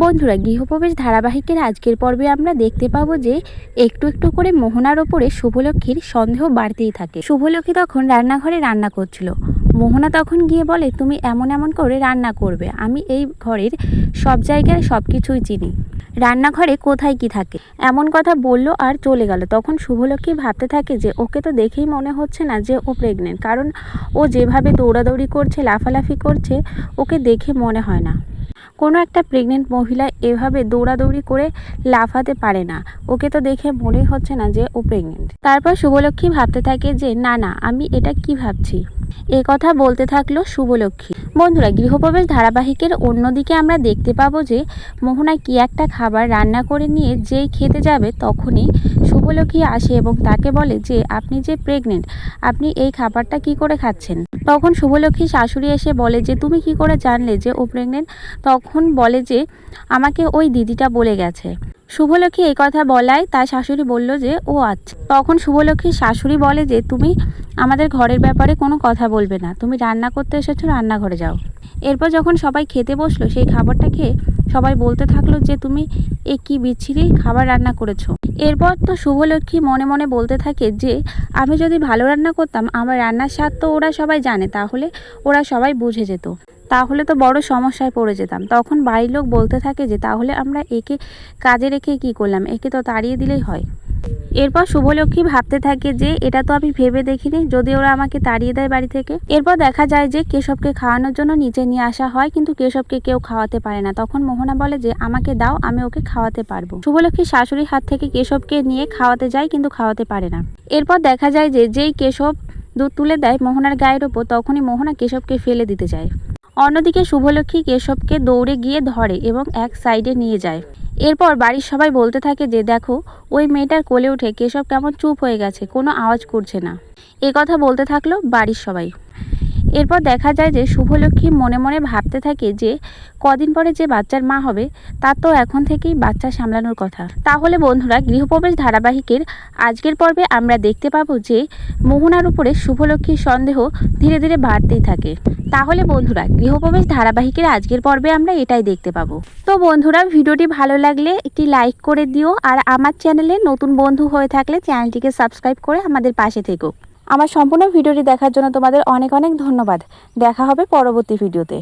বন্ধুরা, গৃহপ্রবেশ ধারাবাহিকের আজকের পর্বে আমরা দেখতে পাবো যে একটু একটু করে মোহনার ওপরে শুভলক্ষ্মীর সন্দেহ বাড়তেই থাকে। শুভলক্ষ্মী তখন রান্নাঘরে রান্না করছিল। মোহনা তখন গিয়ে বলে, তুমি এমন এমন করে রান্না করবে, আমি এই ঘরের সব জায়গায় সব কিছুই চিনি। রান্নাঘরে কোথায় কি থাকে? এমন কথা বলল আর চলে গেল। তখন শুভলক্ষ্মী ভাবতে থাকে যে, ওকে তো দেখেই মনে হচ্ছে না যে ও প্রেগনেন্ট কারণ ও যেভাবে দৌড়াদৌড়ি করছে, লাফালাফি করছে, ওকে দেখে মনে হয় না। কোনো একটা প্রেগনেন্ট মহিলা এভাবে দৌড়াদৌড়ি করে লাফাতে পারে না। ওকে তো দেখে মনে হচ্ছে না যে ও প্রেগনেন্ট তারপর শুভলক্ষ্মী ভাবতে থাকে যে, না না, আমি এটা কি ভাবছি? এ কথা বলতে থাকল শুভলক্ষ্মী। বন্ধুরা, গৃহপ্রবেশ ধারাবাহিকের অন্যদিকে আমরা দেখতে পাবো যে মোহনা কি একটা খাবার রান্না করে নিয়ে যেই খেতে যাবে তখনই শুভলক্ষ্মী আসে এবং তাকে বলে যে, আপনি যে প্রেগনেন্ট আপনি এই খাবারটা কি করে খাচ্ছেন? তখন শুভলক্ষ্মী শাশুড়ি এসে বলে যে, তুমি কি করে জানলে যে ও প্রেগনেন্ট তখন বলে যে, আমাকে ওই দিদিটা বলে গেছে। শুভলক্ষ্মী এই কথা বলায়, তার শাশুড়ি বলল যে, ও আচ্ছা। তখন শুভলক্ষ্মীর শাশুড়ি বলে যে, তুমি আমাদের ঘরের ব্যাপারে কোনো কথা বলবে না। তুমি রান্না করতে এসেছ, রান্নাঘরে যাও। এরপর যখন সবাই খেতে বসল, সেই খাবারটা খেয়ে সবাই বলতে থাকল যে, তুমি এ কি বিচ্ছিরি খাবার রান্না করেছ? এরপর তো শুভলক্ষ্মী মনে মনে বলতে থাকে যে, আমি যদি ভালো রান্না করতাম, আমার রান্নার স্বাদ তো ওরা সবাই জানে, তাহলে ওরা সবাই বুঝে যেত। তাহলে তো বড় সমস্যায় পড়ে যেতাম। তখন বাড়ির লোক বলতে থাকে যে, তাহলে আমরা একে কাজে রেখে কি করলাম? একে তো তাড়িয়ে দিলেই হয়। এরপর শুভলক্ষ্মী ভাবতে থাকে যে এটা তো আমি ভেবে দেখিনি, যদি ওরা আমাকে তাড়িয়ে দেয় বাড়ি থেকে। এরপর দেখা যায় যে কেশবকে খাওয়ানোর জন্য নিচে নিয়ে আসা হয়, কিন্তু কেশবকে কেউ খাওয়াতে পারে না। তখন মোহনা বলে যে, আমাকে দাও, আমি ওকে খাওয়াতে পারব। শুভলক্ষ্মী শাশুড়ির হাত থেকে কেশবকে নিয়ে খাওয়াতে যায়, কিন্তু খাওয়াতে পারে না। এরপর দেখা যায় যে, যেই কেশব দুধ তুলে দেয় মোহনার গায়ের ওপর, তখনই মোহনা কেশবকে ফেলে দিতে যায়। অন্যদিকে শুভলক্ষ্মী কেশবকে দৌড়ে গিয়ে ধরে এবং এক সাইডে নিয়ে যায়। এরপর বাড়ির সবাই বলতে থাকে যে, দেখো, ওই মেয়েটার কোলে উঠে কেশব কেমন চুপ হয়ে গেছে, কোনো আওয়াজ করছে না। এ কথা বলতে থাকল বাড়ির সবাই। এরপর দেখা যায় যে শুভলক্ষ্মী মনে মনে ভাবতে থাকে যে কদিন পরে যে বাচ্চার মা হবে তার তো এখন থেকেই বাচ্চা সামলানোর কথা। তাহলে বন্ধুরা, গৃহপ্রবেশ ধারাবাহিকের আজকের পর্বে আমরা দেখতে পাবো যে মোহনার উপরে শুভলক্ষ্মীর সন্দেহ ধীরে ধীরে বাড়তেই থাকে। তাহলে বন্ধুরা, গৃহপ্রবেশ ধারাবাহিকের আজকের পর্বে আমরা এটাই দেখতে পাবো। তো বন্ধুরা, ভিডিওটি ভালো লাগলে একটি লাইক করে দিও আর আমার চ্যানেলে নতুন বন্ধু হয়ে থাকলে চ্যানেলটিকে সাবস্ক্রাইব করে আমাদের পাশে থেকো। আমার সম্পূর্ণ ভিডিওটি দেখার জন্য তোমাদের অনেক অনেক ধন্যবাদ। দেখা হবে পরবর্তী ভিডিওতে।